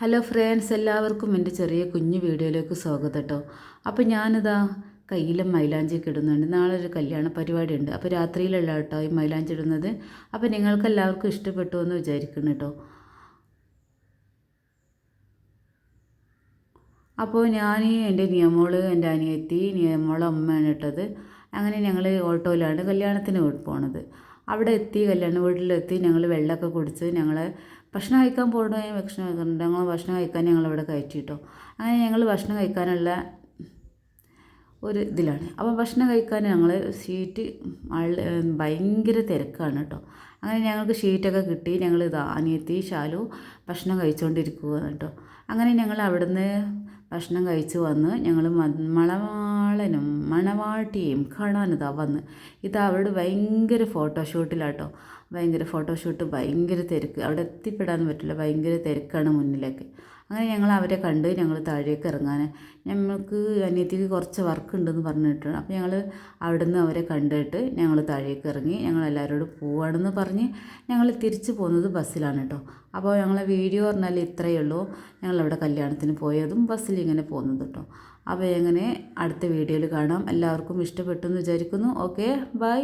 Hello friends എല്ലാവർക്കും എന്റെ ചെറിയ കുഞ്ഞു വീഡിയോയിലേക്ക് സ്വാഗതം കേട്ടോ അപ്പോൾ ഞാനിതാ കയ്യിലും മൈലാഞ്ചി കിടുന്നുണ്ട് ഇടുന്നുണ്ട്. നാളെ ഒരു കല്യാണ പരിപാടി ഉണ്ട് അപ്പോൾ രാത്രിയിലുള്ള കേട്ടോ ഈ മൈലാഞ്ചി ഇടുന്നത്. അപ്പോൾ നിങ്ങൾക്ക് എല്ലാവർക്കും ഇഷ്ടപ്പെട്ടു എന്ന് വിചാരിക്കുന്നു കേട്ടോ അപ്പോൾ ഞാൻ എന്റെ നിയമോൾ എന്റെ അനിയത്തി നിയമോളെ അമ്മയാണ് ഇട്ടത്. അങ്ങനെ ഞങ്ങൾ ഓട്ടോയിലാണ് കല്യാണത്തിന് പോണത്. അവിടെ എത്തി കല്യാണ വീട്ടിലെത്തി ഞങ്ങൾ വെള്ളമൊക്കെ കുടിച്ച് ഞങ്ങൾ ഭക്ഷണം കഴിക്കാൻ പോകണേ ഭക്ഷണം കഴിക്കുന്നുണ്ട് ഞങ്ങൾ ഭക്ഷണം കഴിക്കാൻ ഞങ്ങളിവിടെ കയറ്റി കേട്ടോ അങ്ങനെ ഞങ്ങൾ ഭക്ഷണം കഴിക്കാനുള്ള ഒരു ഇതിലാണ്. അപ്പോൾ ഭക്ഷണം കഴിക്കാൻ ഞങ്ങൾ സീറ്റ് ഭയങ്കര തിരക്കാണ് കേട്ടോ അങ്ങനെ ഞങ്ങൾക്ക് ഷീറ്റൊക്കെ കിട്ടി. ഞങ്ങൾ ഇതാ അനിയത്തി ശാലു ഭക്ഷണം കഴിച്ചുകൊണ്ടിരിക്കുകയാണ് കേട്ടോ അങ്ങനെ ഞങ്ങൾ അവിടുന്ന് ഭക്ഷണം കഴിച്ച് വന്ന് ഞങ്ങൾ മണവാളനും മണവാട്ടിയും കാണാൻ ഇതാ വന്ന്. ഇതാ അവിടെ ഭയങ്കര ഫോട്ടോഷൂട്ടിലാട്ടോ. ഭയങ്കര ഫോട്ടോഷൂട്ട് ഭയങ്കര തിരക്ക്. അവിടെ എത്തിപ്പെടാൻ പറ്റില്ല. ഭയങ്കര തിരക്കാണ് മുന്നിലൊക്കെ. അങ്ങനെ ഞങ്ങൾ അവരെ കണ്ട് ഞങ്ങൾ താഴേക്ക് ഇറങ്ങാൻ ഞങ്ങൾക്ക് അനിയത്തിക്ക് കുറച്ച് വർക്ക് ഉണ്ടെന്ന് പറഞ്ഞിട്ടുണ്ട് അപ്പോൾ ഞങ്ങൾ അവിടെ നിന്ന് അവരെ കണ്ടിട്ട് ഞങ്ങൾ താഴേക്ക് ഇറങ്ങി ഞങ്ങൾ എല്ലാവരോടും പോവാണെന്ന് പറഞ്ഞ് ഞങ്ങൾ തിരിച്ചു പോകുന്നത് ബസ്സിലാണ് കേട്ടോ അപ്പോൾ ഞങ്ങളെ വീഡിയോ പറഞ്ഞാൽ ഇത്രയേ ഉള്ളൂ. ഞങ്ങളവിടെ കല്യാണത്തിന് പോയതും ബസ്സിൽ ഇങ്ങനെ പോകുന്നത് കേട്ടോ അപ്പോൾ എങ്ങനെ അടുത്ത വീഡിയോയിൽ കാണാം. എല്ലാവർക്കും ഇഷ്ടപ്പെട്ടു എന്ന് വിചാരിക്കുന്നു. Okay bye